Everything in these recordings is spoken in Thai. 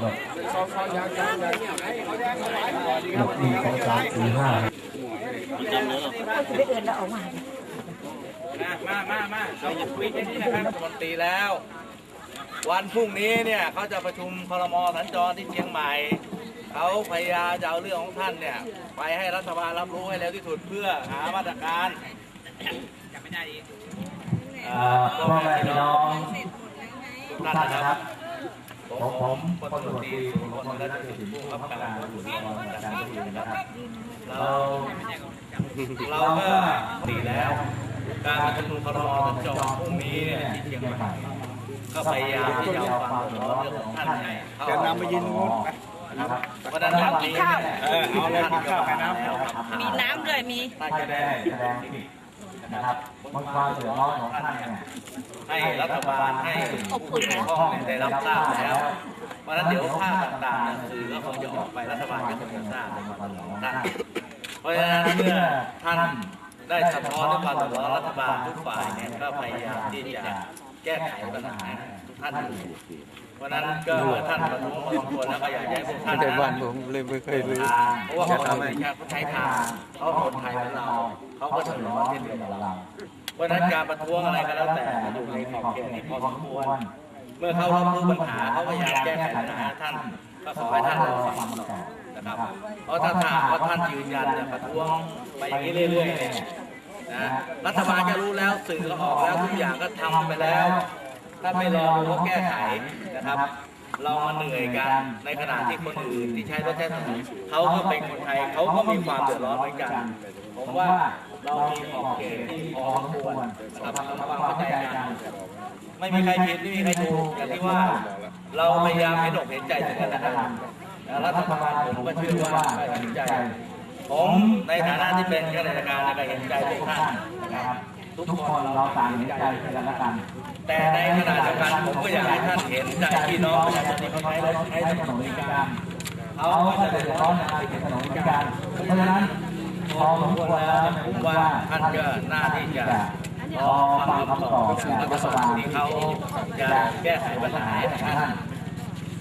หลบหนึ่งสองสามสี่ห้าไปเอื่นแล้วออกมามามามาเราจะคุยกันที่นะครับมนตรีแล้ว วันพรุ่งนี้เนี่ยเขาจะประชุมครมสัญจรที่เชียงใหม่เขาพยายามจะเอาเรื่องของท่านเนี่ยไปให้รัฐบาลรับรู้ให้เร็วที่สุดเพื่อหามาตรการเอ่อ่าอพ่อแม่พี่น้องทุกท่านนะครับ ผมผมพลตำรวจตรีสุรพลและสิทธิผู้กับการตำรวจการนะครับเราเราก็ตีแล้ว การประชุมครมจรพรุ่งนี้เนี่ยที่เชียงใหม่ก็พยายามที่จะเอาความเดือดร้อนเรื่องของท่านเนี่ยเข้าจะนำไปยืนงดนะครับเพราะฉะนั้นวันนี้เนี่ยเออเอาท่านข้าวไปน้ำมีน้ำด้วยมีท่านไม่จะได้ได้แสดงผิด นะครับบนความเดือดร้อนของท่านเนี่ยให้รัฐบาลให้ผู้เกี่ยวข้องเนี่ยได้รับทราบแล้วเพราะฉะนั้นเดี๋ยวภาพต่างๆเนี่ยสื่อก็คงจะออกไปรัฐบาลก็คงจะทราบนะเพราะฉะนั้นเมื่อท่านได้สะท้อนด้วยความเดือดร้อนรัฐบาลทุกฝ่ายเนี่ยก็พยายามที่จะแก้ไขปัญหาทุกท่านอยู่เพราะฉะนั้นก็เมื่อท่านประท้วงพอสมควรแล้วก็อยากให้พวกท่านแต่บ้านนะผมเลยไม่เคยรู้เพราะว่าเขาไม่ใช่เขาใช้ทางเขาคนไทยเหมือนเราเขาก็เดือดร้อนเช่นเดียวกับเราเพราะฉะนั้นการประท้วงอะไรก็แล้วแต่อยู่ในขอบเขตที่พอสมควรเมื่อเขารับรู้ปัญหาเขาพยายามแก้ไขปัญหาท่านก็ขอให้ท่านรอฟังต่อนะครับ เพราะถ้าถามว่าท่านยืนยันจะประท้วงไปอย่างนี้เรื่อยๆเนี่ย นะรัฐบาลก็รู้แล้วสื่อก็ออกแล้วทุกอย่างก็ทำไปแล้วถ้าไม่รอดูว่าแก้ไขนะครับ เรามาเหนื่อยกันในขณะที่คนอื่นที่ใช้รถใช้ถนนเขาก็เป็นคนไทยเขาก็มีความเดือดร้อนเหมือนกัน ผมว่าเรามีขอบเขตที่พอสมควรนะครับทำความเข้าใจกันไม่มีใครผิดไม่มีใครถูกอย่างที่ว่า เราพยายามให้ดอกเห็นใจกันและกันรัฐบาลผมก็เชื่อว่าเห็นใจ ผมในฐานะที่เป็นข้าราชการก็เห็นใจทุกท่านนะครับทุกคนเราต่างเห็นใจกันและกัน แต่ในขณะเดียวกันผมก็อยากให้ท่านเห็นใจพี่น้องประชาชนที่เขาใช้รถใช้ถนนในการเขาเขาก็ก็จะเดือดร้อนนนะนะในถนนในการเพราะฉะนั้นพอสมควรแล้วผมว่าท่านก็น่าที่จะรอฟังคำตอบจากรัฐบาลที่เขาจะแก้ไขปัญหาให้ท่าน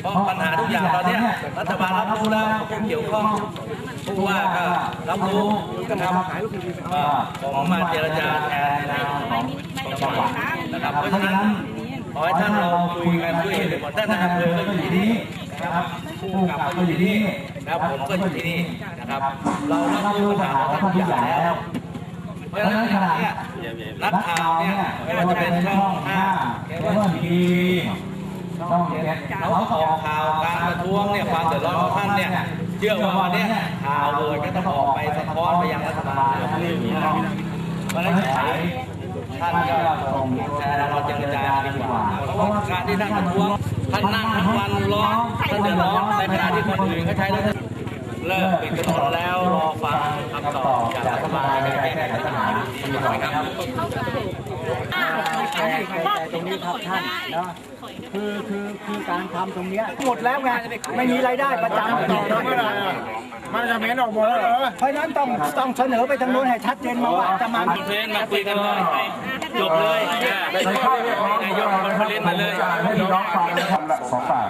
ราะปัญหาทุกอย่างตอนนี้รัฐบาลรับรู้แล้วผู้เกี่ยวข้องผู้ว่าก็รับรู้นะครับว่าผมมาเจรจาแทนนนามของจังหวัดนะครับเพราะฉะนั้นขอให้ท่านเราคุยกันด้วยเหตุผลท่านนายอำเภอก็อยู่ที่นี่นะครับผู้กับก็อยู่ที่นี่แล้วผมก็อยู่ที่นี่นะครับ เรารับรู้ปัญหาของทุกอย่างแล้วเพราะฉะนั้นขณะนี้ยนักข่าวเนี่ยไม่ว่าจะเป็นช่องห้าเอเวอร์ที ต้องเก็บเขาออกข่าวการประท้วงเนี่ยความเดือดร้อนของท่านเนี่ยเชื่อว่าวันเนี้ยข่าวเลยก็ต้องออกไปสะท้อนไปยังรัฐบาลแล้วเพราะฉะนั้นขอให้ท่านก็ส่งแทนเราเจรจาดีกว่าเพราะว่าการที่ท่านประท้วงท่านนั่งทั้งวันร้อนท่านเดือดร้อนในขณะที่คนอื่นเขาใช้รถเลิกปิดถนนแล้วรอฟังคำตอบจากรัฐบาลในการแก้ไขปัญหาดีกว่าครับ ตรงนี้ครับท่านนะคือคือคือการทำตรงเนี้ยหมดแล้วไงไม่มีรายได้ประจำต่อเมื่อไหร่มันจะเม้นออกหมดแล้วเหรอเพราะนั้นต้องต้องเสนอไปทางโน้นให้ชัดเจนมาว่าจะมาเพลนมาคุยกันเลยจบเลยนายกคนผลิตมาเลยให้น้องฟังนะครับละสองฝ่าย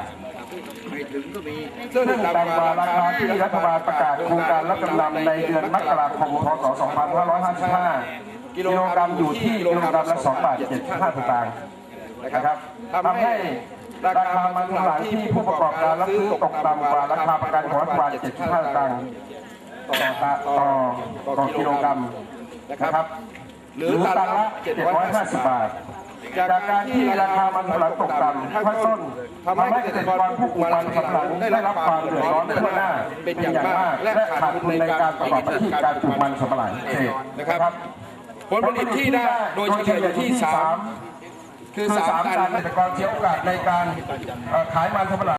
ซึ่งซึ่งตามตามวาวาที่รัฐบาลประกาศโครงการรับจำนำในเดือนมกราคมพศ 2555 กิโลกรัมอยู่ที่กิโลกรัมละ2บาท75สตางค์นะครับทำให้ราคามันสำปะหลังที่ผู้ประกอบการรับซื้อตกต่ำกว่าราคาประกันของรัฐบาล75สตางค์ต่อต่อต่อกิโลกรัมนะครับ หรือตันละ750 บาท จากการที่ราคามันสำปะหลังตกต่ำข้างต้นทำให้เกษตรกรผู้ปลูกมันสำปะหลังได้รับความเดือดร้อนทั่วหน้า เป็นอย่างมากและขาดทุนในการประกอบอาชีพการปลูกมันสำปะหลังเองนะครับ ผลผลิตที่ได้โดยเฉลี่ยอยู่ที่สามคือ3ตันเกษตรกรเสียโอกาสในการเอ่อขายมันสำปะหลัง